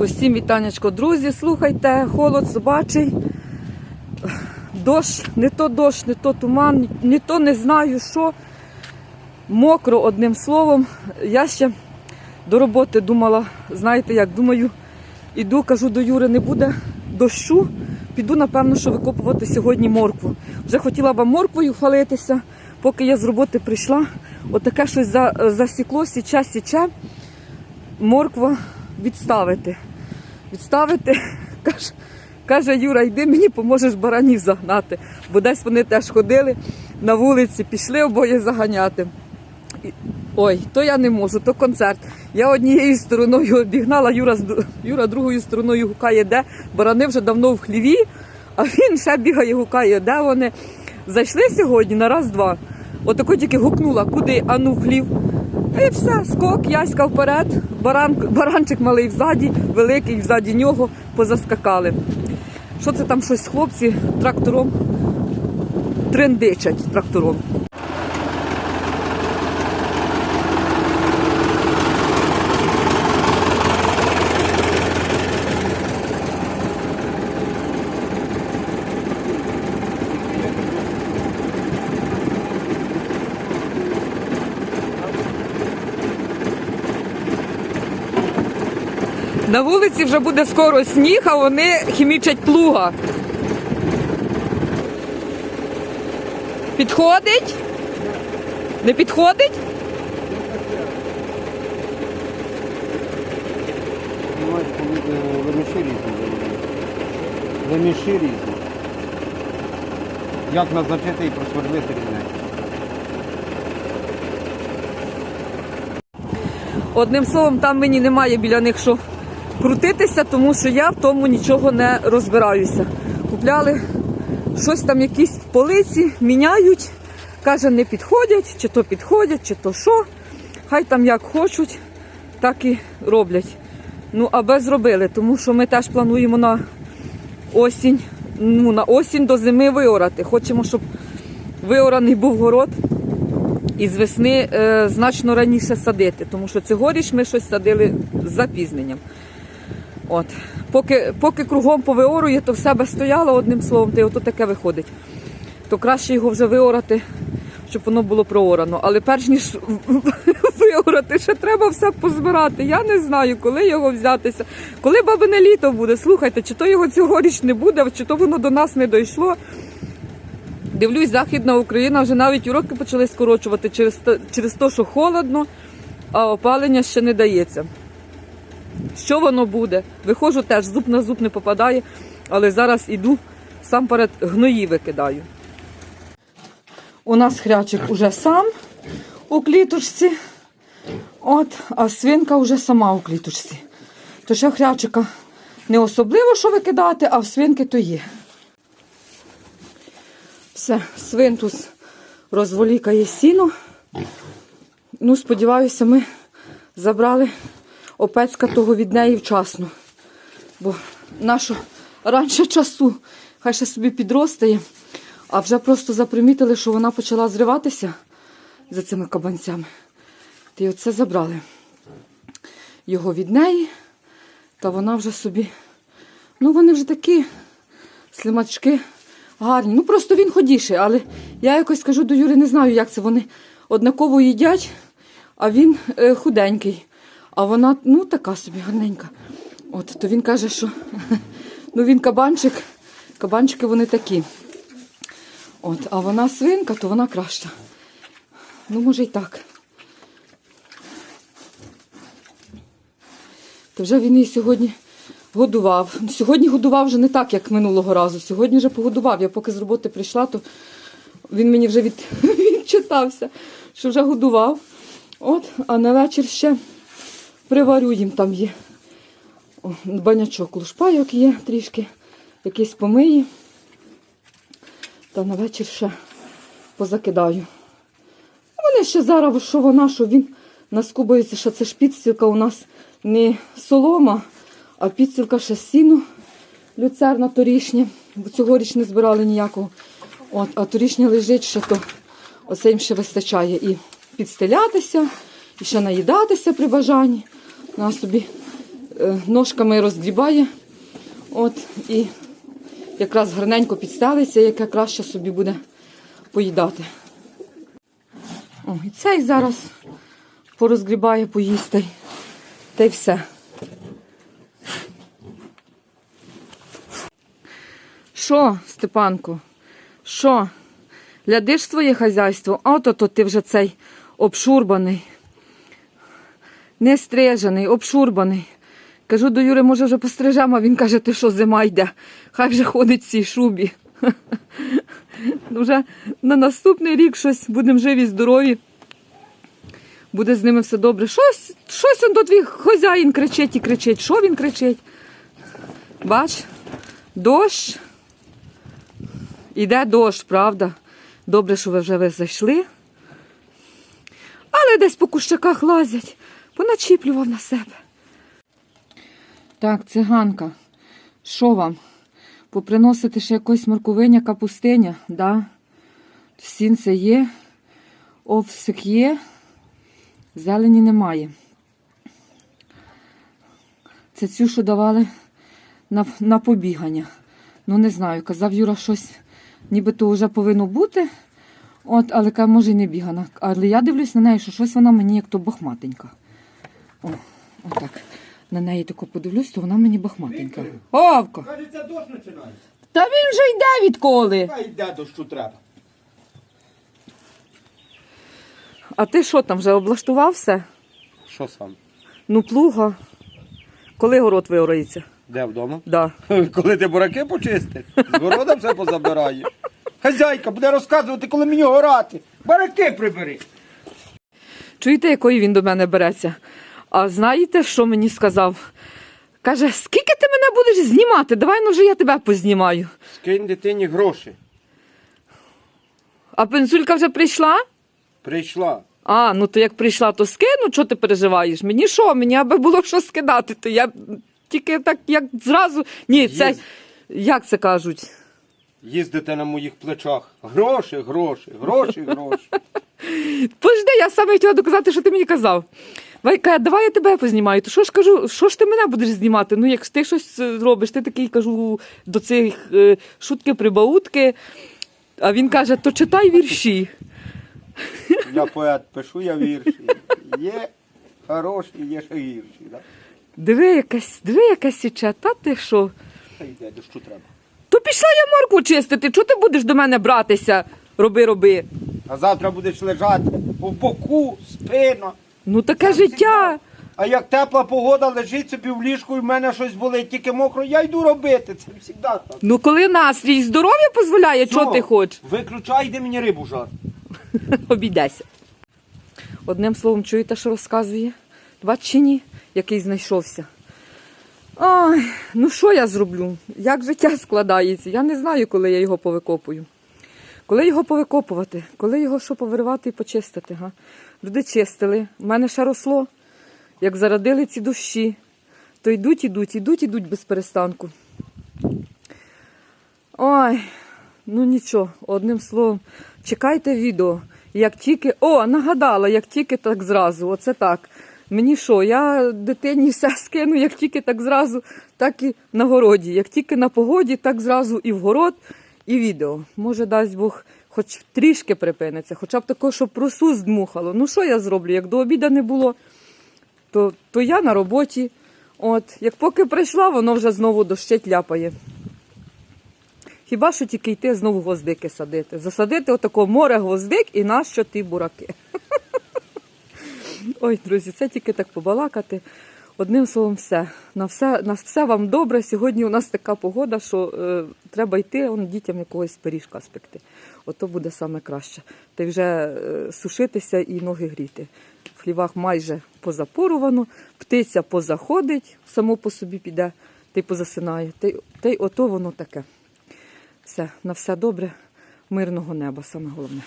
Усім вітанечко, друзі, слухайте, холод собачий, дощ, не то дощ, не то туман, не то не знаю що. Мокро, одним словом. Я ще до роботи думала, знаєте як, думаю, іду, кажу до Юри, не буде дощу, піду, напевно, що викопувати сьогодні моркву. Вже хотіла б морквою хвалитися, поки я з роботи прийшла. Отаке щось за, засікло, січе, січе. Морква відставити. Відставити, каже, каже Юра, йди мені поможеш баранів загнати. Бо десь вони теж ходили на вулиці, пішли обоє заганяти. Ой, то я не можу, то концерт. Я однією стороною обігнала, Юра, Юра другою стороною гукає, де. Барани вже давно в хліві, а він ще бігає, гукає, де вони. Зайшли сьогодні на раз-два. Отако тільки гукнула, куди, а ну в хлів. І все, скок, яська вперед, баран, баранчик малий взаді, великий взаді нього, позаскакали. Що це там щось хлопці трактором трендичать трактором. На вулиці вже буде скоро сніг, а вони хімічать плуга. Підходить? Не підходить? Виміші різні. Як назначити і просвердлити різне? Одним словом, там мені немає біля них що крутитися, тому що я в тому нічого не розбираюся. Купляли щось там, якісь полиці, міняють. Каже, не підходять, чи то підходять, чи то що. Хай там як хочуть, так і роблять. Ну, аби зробили, тому що ми теж плануємо на осінь, ну, на осінь до зими виорати. Хочемо, щоб виораний був город і з весни е, значно раніше садити, тому що цьогоріч ми щось садили з запізненням. От. Поки, поки кругом повиорує, то все би стояло одним словом, то й ото таке виходить. То краще його вже виорати, щоб воно було проорано. Але перш ніж виорати, ще треба все позбирати. Я не знаю, коли його взятися. Коли бабине літо буде, слухайте, чи то його цьогоріч не буде, чи то воно до нас не дійшло. Дивлюсь, Західна Україна вже навіть уроки почали скорочувати через, те- через те, що холодно, а опалення ще не дається. Що воно буде? Виходжу теж, зуб на зуб не попадає, але зараз іду, сам перед гної викидаю. У нас хрячик уже сам у кліточці, от, а свинка вже сама у кліточці. То ще хрячика не особливо що викидати, а в свинки то є. Все, свинтус розволікає сіно. Ну, сподіваюся, ми забрали опецька того від неї вчасно. Бо нашу раніше часу, хай ще собі підростає, а вже просто запримітили, що вона почала зриватися за цими кабанцями. Та й оце забрали його від неї, та вона вже собі. Ну, вони вже такі слимачки гарні. Ну просто він ходіший, але я якось кажу до Юри, не знаю, як це вони однаково їдять, а він е, худенький. А вона ну така собі гарненька. От, то він каже, що ну він кабанчик, кабанчики вони такі. От, а вона свинка, то вона краща. Ну, може й так. То вже він її сьогодні годував. Сьогодні годував вже не так, як минулого разу. Сьогодні вже погодував. Я поки з роботи прийшла, то він мені вже від... відчитався, що вже годував. От, а на вечір ще приварю їм там є. Банячок лушпайок є трішки, якісь помиї. Та на вечір ще позакидаю. Вони ще зараз, що вона, що він наскубається, що це ж підстілка у нас не солома, а підстілка ще сіно люцерна торішня, бо цьогоріч не збирали ніякого. От, а торішня лежить ще то, оце їм ще вистачає і підстелятися, і ще наїдатися при бажанні. На собі е, ножками розгрібає. От, і якраз гарненько підстелиться, яке краще собі буде поїдати. О, і цей зараз порозгрібає, поїсти. Та й все. Що, Степанко? Що? Глядиш своє хазяйство, а то, то ти вже цей обшурбаний, не стрижений, обшурбаний. Кажу до Юри, може вже пострижемо, а він каже, ти що зима йде, хай вже ходить в цій шубі. Вже на наступний рік щось будемо живі, здорові. Буде з ними все добре. Щось, щось до твій хазяїн кричить і кричить. Що він кричить? Бач, дощ. Іде дощ, правда. Добре, що ви вже зайшли. Але десь по кущаках лазять, поначіплював на себе. Так, циганка, що вам? Поприносити ще якось морковиня, капустиня, да? Сінце є, овсик є, зелені немає. Це цю, що давали на, на побігання. Ну, не знаю, казав Юра щось, нібито вже повинно бути. От, але може, й не бігана. Але я дивлюсь на неї, що щось вона мені як то бахматенька. О, отак. На неї тако подивлюсь, то вона мені бахматенька. Овко! Кажеться, дощ починається. Та він вже йде відколи. Хай йде дощу треба. А ти що там вже облаштував все? Що сам? Ну, плуга. Коли город виорається? Де вдома? Да. Коли ти бураки почистиш, з города все позабираєш. Хазяйка буде розказувати, коли мені горати. Бараки прибери. Чуєте, якої він до мене береться? А знаєте, що мені сказав? Каже, скільки ти мене будеш знімати? Давай ну вже я тебе познімаю. Скинь дитині гроші. А пенсулька вже прийшла? Прийшла. А, ну то як прийшла, то скину, чого ти переживаєш? Мені що? Мені аби було що скидати, то я тільки так, як зразу. Ні, це Є. як це кажуть? Їздите на моїх плечах. Гроші, гроші, гроші, гроші. Пожди, я саме хотіла доказати, що ти мені казав. Давай, каже, давай я тебе познімаю. То що ж кажу, що ж ти мене будеш знімати? Ну, як ти щось е, робиш, ти такий кажу до цих е, шутки прибаутки. А він каже, то читай вірші. Я поет, пишу я вірші. Є хороші, є ще гірші. Да? Диви, якась, диви, якась січа, та ти що? Хай йде, дощу треба. То пішла я морку чистити. Чого ти будеш до мене братися? Роби, роби. А завтра будеш лежати в боку, спина. Ну таке життя. А як тепла погода, лежить собі в ліжку і в мене щось болить, тільки мокро, я йду робити. Це завжди так. Ну коли настрій здоров'я дозволяє, що ти хочеш? Виключай, йди мені рибу жар. Обійдеся. Одним словом, чуєте, що розказує? Два чи ні, який знайшовся. Ой, ну що я зроблю? Як життя складається? Я не знаю, коли я його повикопую. Коли його повикопувати, коли його що повиривати і почистити. Га? Люди чистили, в мене ще росло. Як зарадили ці дощі, то йдуть, ідуть, ідуть, ідуть без перестанку. Ой, ну нічого, одним словом, чекайте відео. Як тільки. О, нагадала, як тільки так зразу. Оце так. Мені що, я дитині все скину, як тільки так зразу, так і на городі. Як тільки на погоді, так зразу і в город, і відео. Може, дасть Бог, хоч трішки припиниться, хоча б такого, щоб просу здмухало. Ну що я зроблю? Як до обіда не було, то, то я на роботі. От, як поки прийшла, воно вже знову дощить ляпає. Хіба що тільки йти знову гвоздики садити. Засадити отако море гвоздик і нащо ті бураки. Ой, друзі, це тільки так побалакати. Одним словом, все. На все, на все вам добре. Сьогодні у нас така погода, що е, треба йти он, дітям якогось пиріжка спекти. Ото буде саме краще. Та й вже е, сушитися і ноги гріти. В хлівах майже позапорувано, птиця позаходить, само по собі піде, та й позасинає. Та й, та й ото воно таке. Все, на все добре, мирного неба, саме головне.